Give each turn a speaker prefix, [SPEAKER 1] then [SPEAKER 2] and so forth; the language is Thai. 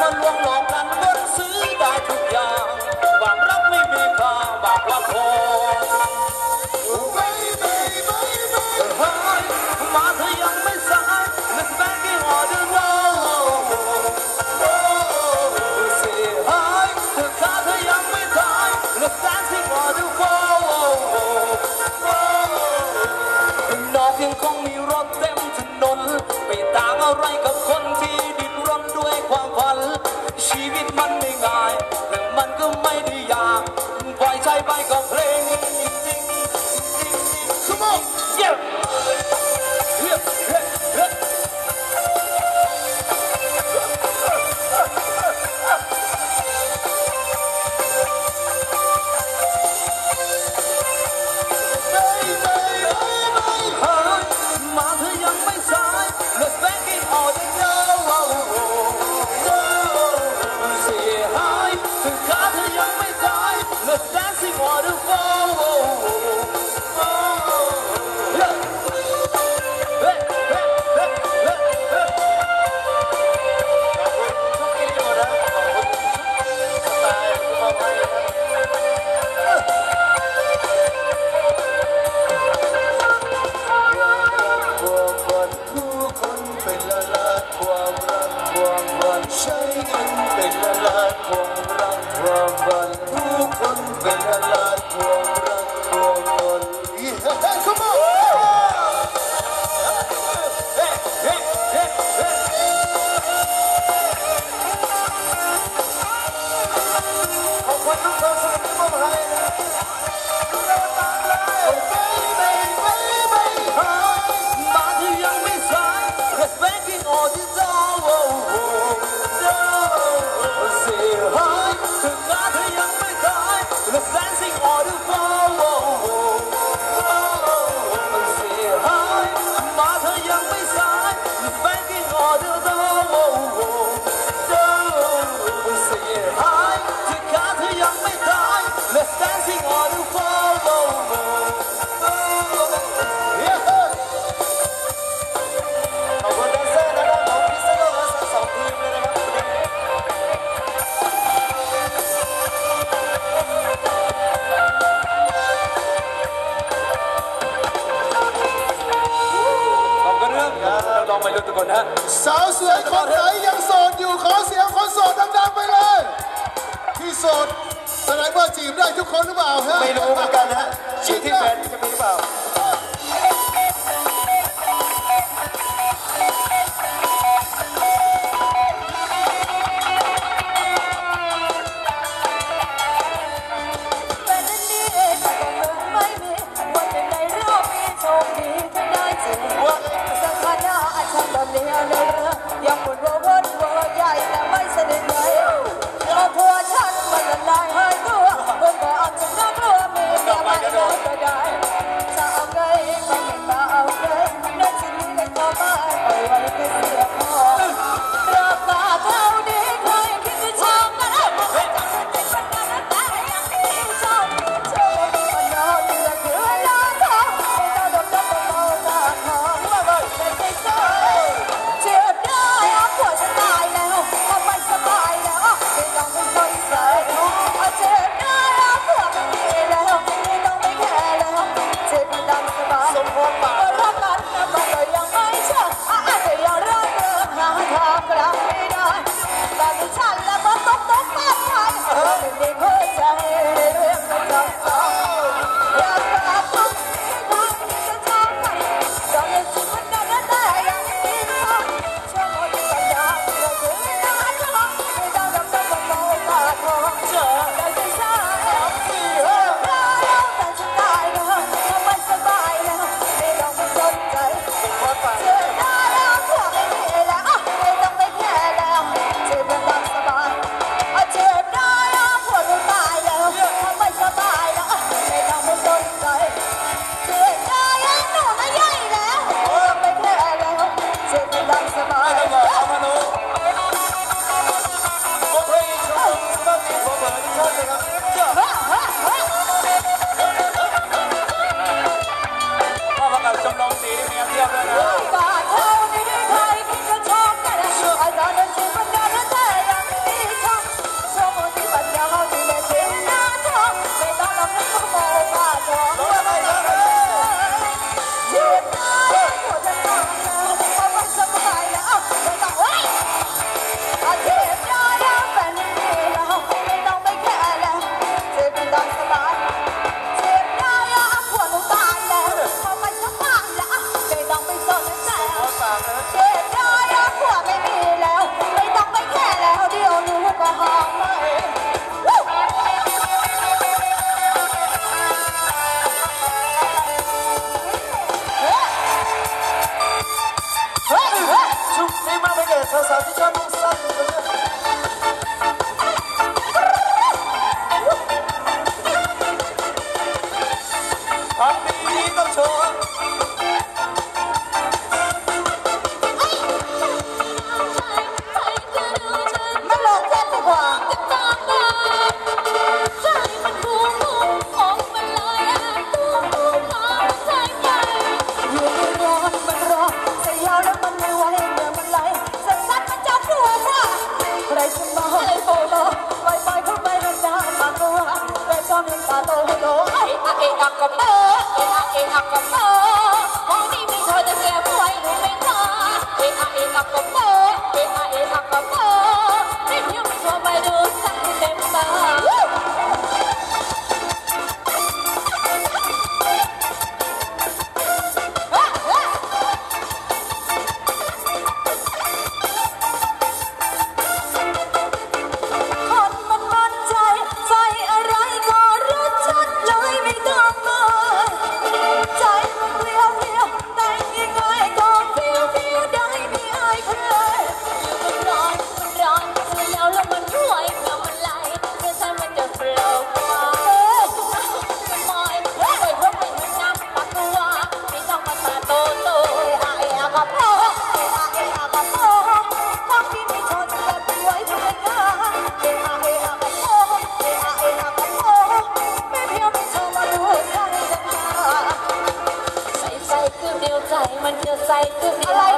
[SPEAKER 1] นั้นล้วงหลอกกัน งมาทุก
[SPEAKER 2] คนนะสาวสวยคนไหนยังโสดอยู่ขอเสียงคนโสดดังๆไปเลย ที่โสดแสดงว่าจีบได้ทุกคนหรือเปล่าฮะ
[SPEAKER 3] ไม่รู้เหมือนกันฮะ
[SPEAKER 4] ชีที่แฟนจะมีหรือเปล่า 아, 안 믿어져 like to like